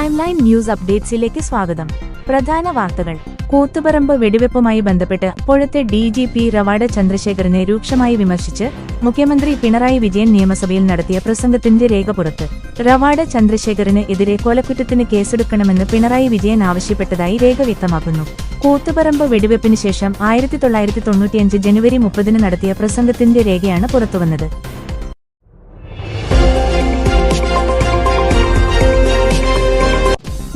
Time line news അപ്ഡേറ്റ്സിലേക്ക് സ്വാഗതം. പ്രധാന വാർത്തകൾ. കൂത്തുപറമ്പ് വെടിവെപ്പുമായി ബന്ധപ്പെട്ട് അപ്പോഴത്തെ ഡി ജി പി റവാഡ ചന്ദ്രശേഖരനെ രൂക്ഷമായി വിമർശിച്ച് മുഖ്യമന്ത്രി പിണറായി വിജയൻ നിയമസഭയിൽ നടത്തിയ പ്രസംഗത്തിന്റെ രേഖ പുറത്ത് റവാഡ ചന്ദ്രശേഖരന് എതിരെ കൊലക്കുറ്റത്തിന് കേസെടുക്കണമെന്ന് പിണറായി വിജയൻ ആവശ്യപ്പെട്ടതായി രേഖ വ്യക്തമാക്കുന്നു. കൂത്തുപറമ്പ് വെടിവെപ്പിന് ശേഷം ആയിരത്തി തൊള്ളായിരത്തി തൊണ്ണൂറ്റിയഞ്ച് ജനുവരി മുപ്പതിന് നടത്തിയ പ്രസംഗത്തിന്റെ രേഖയാണ് പുറത്തുവന്നത്.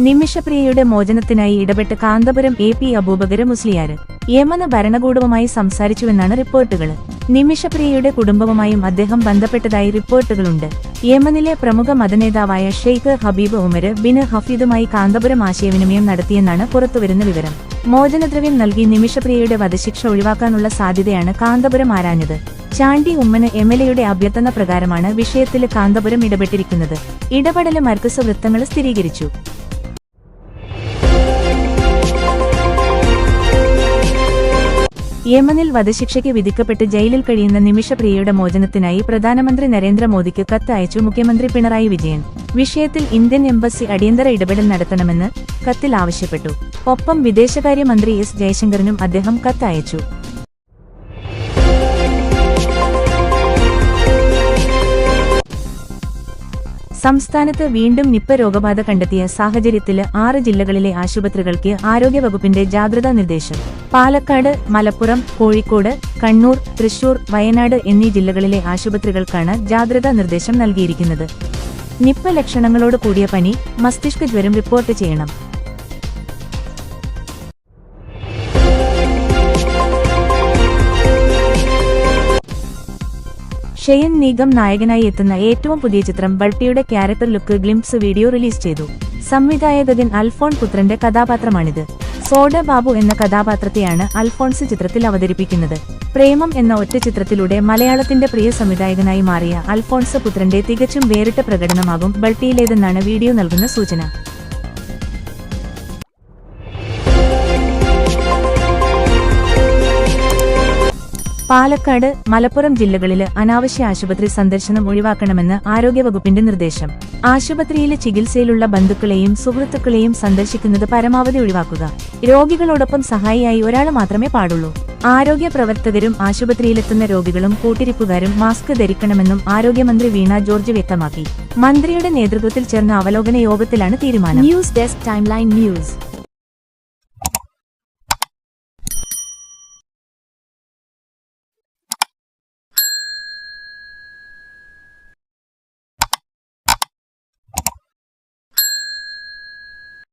നിമിഷപ്രിയയുടെ മോചനത്തിനായി ഇടപെട്ട് Kanthapuram A P Abubakar Musliyar Yemen ഭരണകൂടവുമായി സംസാരിച്ചുവെന്നാണ് റിപ്പോർട്ടുകൾ. നിമിഷപ്രിയയുടെ കുടുംബവുമായും അദ്ദേഹം ബന്ധപ്പെട്ടതായി റിപ്പോർട്ടുകളുണ്ട്. യമനിലെ പ്രമുഖ മതനേതാവായ ഷെയ്ഖ് ഹബീബ് ഉമർ ബിൻ ഹഫീദുമായി കാന്തപുരം ആശയവിനിമയം നടത്തിയെന്നാണ് പുറത്തുവരുന്ന വിവരം. മോചനദ്രവ്യം നൽകി നിമിഷപ്രിയയുടെ വധശിക്ഷ ഒഴിവാക്കാനുള്ള സാധ്യതയാണ് കാന്തപുരം ആരാഞ്ഞത്. ചാണ്ടി ഉമ്മന് എം എൽ എയുടെ അഭ്യർത്ഥന പ്രകാരമാണ് വിഷയത്തിൽ കാന്തപുരം ഇടപെട്ടിരിക്കുന്നത്. ഇടപെടലും മർക്കസ് വൃത്തങ്ങൾ സ്ഥിരീകരിച്ചു. യമനിൽ വധശിക്ഷയ്ക്ക് വിധിക്കപ്പെട്ട് ജയിലിൽ കഴിയുന്ന നിമിഷപ്രിയയുടെ മോചനത്തിനായി പ്രധാനമന്ത്രി നരേന്ദ്രമോദിക്ക് കത്ത് അയച്ചു മുഖ്യമന്ത്രി പിണറായി വിജയൻ. വിഷയത്തിൽ ഇന്ത്യൻ എംബസി അടിയന്തര ഇടപെടൽ നടത്തണമെന്ന് കത്തിൽ ആവശ്യപ്പെട്ടു. ഒപ്പം വിദേശകാര്യമന്ത്രി എസ് ജയശങ്കറിനും അദ്ദേഹം കത്ത് അയച്ചു. സംസ്ഥാനത്ത് വീണ്ടും നിപ്പ രോഗബാധ കണ്ടെത്തിയ സാഹചര്യത്തിൽ ആറ് ജില്ലകളിലെ ആശുപത്രികൾക്ക് ആരോഗ്യവകുപ്പിന്റെ ജാഗ്രതാ നിർദ്ദേശം. പാലക്കാട് മലപ്പുറം കോഴിക്കോട് കണ്ണൂർ തൃശൂർ വയനാട് എന്നീ ജില്ലകളിലെ ആശുപത്രികൾക്കാണ് ജാഗ്രതാ നിർദ്ദേശം നൽകിയിരിക്കുന്നത്. നിപ്പ ലക്ഷണങ്ങളോട് കൂടിയ പനി മസ്തിഷ്ക ജ്വരം റിപ്പോർട്ട് ചെയ്യണം. ഷെയൻ നീഗം നായകനായി എത്തുന്ന ഏറ്റവും പുതിയ ചിത്രം ബൾട്ടിയുടെ character look glimpse video release ചെയ്തു. സംവിധായകൻ അൽഫോൺ പുത്രന്റെ കഥാപാത്രമാണിത്. സോഡ ബാബു എന്ന കഥാപാത്രത്തെയാണ് അൽഫോൺസ് ചിത്രത്തിൽ അവതരിപ്പിക്കുന്നത്. പ്രേമം എന്ന ഒറ്റ ചിത്രത്തിലൂടെ മലയാളത്തിന്റെ പ്രിയ സംവിധായകനായി മാറിയ അൽഫോൺസ് പുത്രന്റെ തികച്ചും വേറിട്ട പ്രകടനമാകും ബൾട്ടിയിലേതെന്നാണ് വീഡിയോ നൽകുന്ന സൂചന. പാലക്കാട് മലപ്പുറം ജില്ലകളിൽ അനാവശ്യ ആശുപത്രി സന്ദർശനം ഒഴിവാക്കണമെന്ന് ആരോഗ്യവകുപ്പിന്റെ നിർദ്ദേശം. ആശുപത്രിയിലെ ചികിത്സയിലുള്ള ബന്ധുക്കളെയും സുഹൃത്തുക്കളെയും സന്ദർശിക്കുന്നത് പരമാവധി ഒഴിവാക്കുക. രോഗികളോടൊപ്പം സഹായിയായി ഒരാൾ മാത്രമേ പാടുള്ളൂ. ആരോഗ്യ പ്രവർത്തകരും ആശുപത്രിയിലെത്തുന്ന രോഗികളും കൂട്ടിരിപ്പുകാരും മാസ്ക് ധരിക്കണമെന്നും ആരോഗ്യമന്ത്രി വീണ ജോർജ് വ്യക്തമാക്കി. മന്ത്രിയുടെ നേതൃത്വത്തിൽ ചേർന്ന അവലോകന യോഗത്തിലാണ് തീരുമാനം. News desk timeline news.